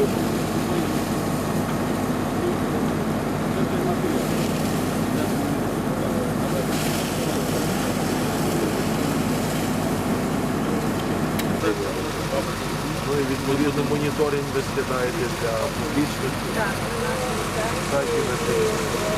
Ну і відповідно моніторинг ви скидаєте для публічності. Так, у нас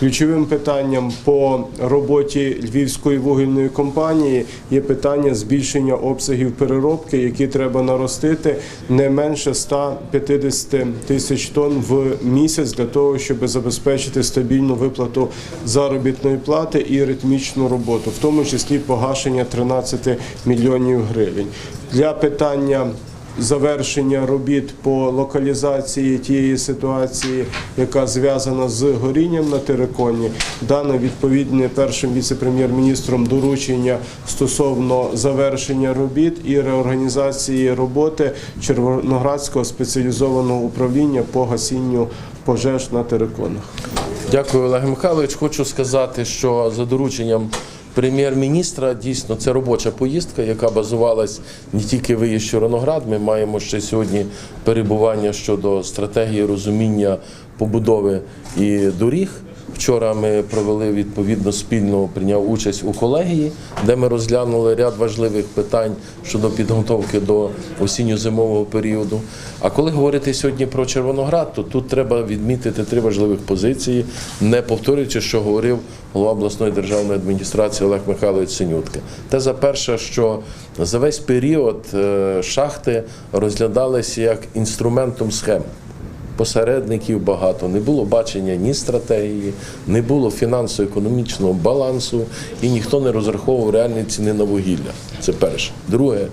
Ключовим питанням по роботі Львівської вугільної компанії є питання збільшення обсягів переробки, які треба наростити не менше 150 тисяч тонн в місяць для того, щоб забезпечити стабільну виплату заробітної плати і ритмічну роботу, в тому числі погашення 13 мільйонів гривень. Для питання завершення робіт по локалізації тієї ситуації, яка зв'язана з горінням на териконі, дано відповідне першим віце-прем'єр-міністром доручення стосовно завершення робіт і реорганізації роботи Червоноградського спеціалізованого управління по гасінню пожеж на териконах. Дякую, Олег Михайлович. Хочу сказати, що за дорученням прем'єр-міністра дійсно це робоча поїздка, яка базувалась не тільки виїзд в Чорноград. Ми маємо ще сьогодні перебування щодо стратегії розуміння побудови і доріг. Вчора ми провели відповідно спільно прийняв участь у колегії, де ми розглянули ряд важливих питань щодо підготовки до осінньо-зимового періоду. А коли говорити сьогодні про Червоноград, то тут треба відмітити три важливих позиції, не повторюючи, що говорив голова обласної державної адміністрації Олег Михайлович Синютка. Теза перша, що за весь період е, шахти розглядалися як інструментом схем посередників багато, не було бачення ні стратегії, не було фінансово-економічного балансу і ніхто не розраховував реальні ціни на вугілля. Це перше. Друге,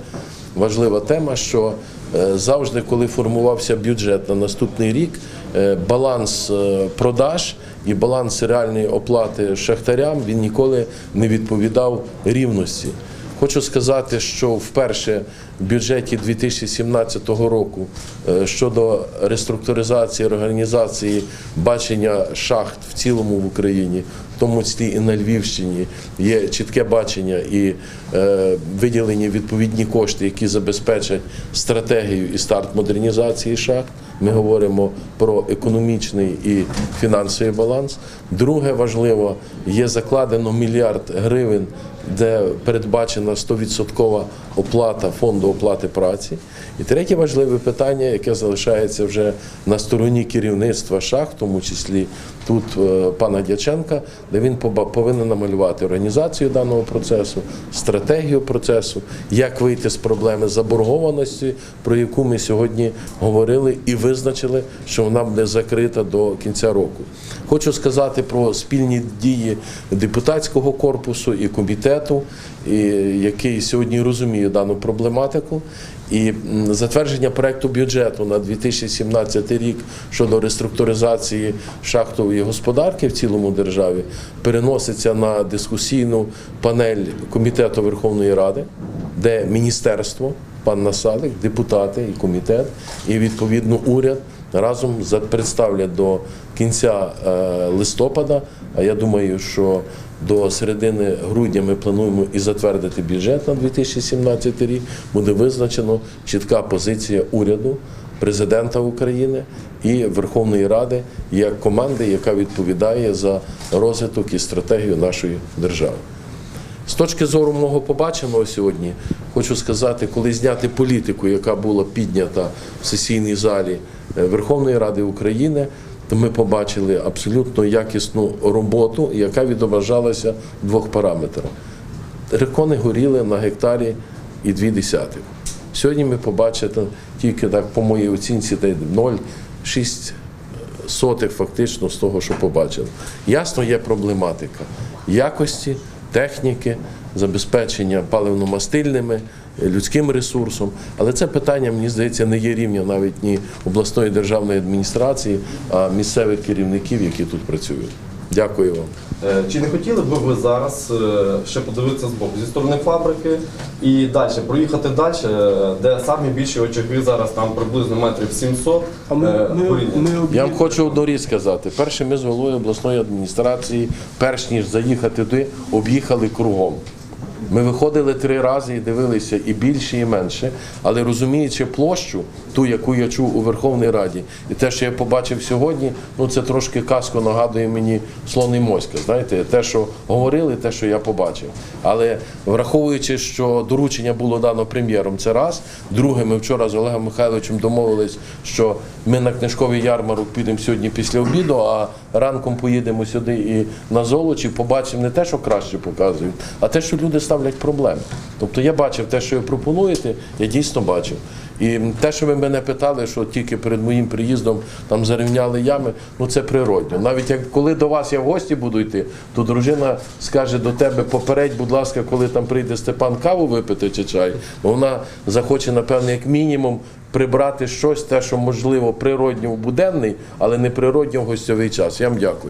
важлива тема, що е, завжди, коли формувався бюджет на наступний рік, е, баланс е, продаж і баланс реальної оплати шахтарям він ніколи не відповідав рівності. Хочу сказати, що вперше в бюджеті 2017 року е, щодо реструктуризації, організації бачення шахт в цілому в Україні, тому числі і на Львівщині, є чітке бачення і е, виділені відповідні кошти, які забезпечать стратегію і старт модернізації шахт. Ми говоримо про економічний і фінансовий баланс. Друге важливо, є закладено мільярд гривень, де передбачена 100% оплата фонду оплати праці. І третє важливе питання, яке залишається вже на стороні керівництва шахт, в тому числі тут е, пана Дяченка, де він повинен намалювати організацію даного процесу, стратегію процесу, як вийти з проблеми заборгованості, про яку ми сьогодні говорили і визначили, що вона буде закрита до кінця року. Хочу сказати про спільні дії депутатського корпусу і комітету, який сьогодні розуміє дану проблематику. І затвердження проекту бюджету на 2017 рік щодо реструктуризації шахтової господарки в цілому державі переноситься на дискусійну панель комітету Верховної Ради, де міністерство, пан Насалик, депутати і комітет, і відповідно уряд разом представлять до кінця е, листопада. А я думаю, що до середини грудня ми плануємо і затвердити бюджет на 2017 рік. Буде визначено чітка позиція уряду, президента України і Верховної Ради як команди, яка відповідає за розвиток і стратегію нашої держави. З точки зору мого побаченого сьогодні, хочу сказати, коли зняти політику, яка була піднята в сесійній залі е, Верховної Ради України, то ми побачили абсолютно якісну роботу, яка відображалася в двох параметрах. Рекони горіли на гектарі і дві десятих. Сьогодні ми побачите тільки так, по моїй оцінці, де 0,6 сотих фактично з того, що побачили. Ясно, є проблематика якості, техніки, забезпечення паливно-мастильними, людським ресурсом. Але це питання, мені здається, не є рівня навіть ні обласної державної адміністрації, а місцевих керівників, які тут працюють. Дякую. Вам. Е, Чи не хотіли б ви зараз е, ще подивитися з боку зі сторони фабрики і далі проїхати далі, е, де самі більші очаги зараз там приблизно метрів 700 А ми, е, ми, ми Я вам хочу одну сказати. Перше, ми з головою обласної адміністрації, перш ніж заїхати туди, об'їхали кругом. Ми виходили три рази і дивилися і більше, і менше. Але розуміючи площу, ту, яку я чув у Верховній Раді, і те, що я побачив сьогодні, ну це трошки казко нагадує мені слон і моська. Знаєте, те, що говорили, те, що я побачив. Але враховуючи, що доручення було дано прем'єром, це раз. Друге, ми вчора з Олегом Михайловичем домовились, що ми на книжковий ярмарок підемо сьогодні після обіду, а ранком поїдемо сюди і на золочі побачимо не те, що краще показують, а те, що люди ставлять проблеми. Тобто я бачив те, що ви пропонуєте, я дійсно бачив. І те, що ви мене питали, що тільки перед моїм приїздом там зарівняли ями, ну це природньо. Навіть як коли до вас я в гості буду йти, то дружина скаже до тебе попередь, будь ласка, коли там прийде Степан каву випити чи чай, вона захоче, напевно, як мінімум. Прибрати щось, те, що можливо природньо в буденний, але не природньо в гостьовий час. Я вам дякую.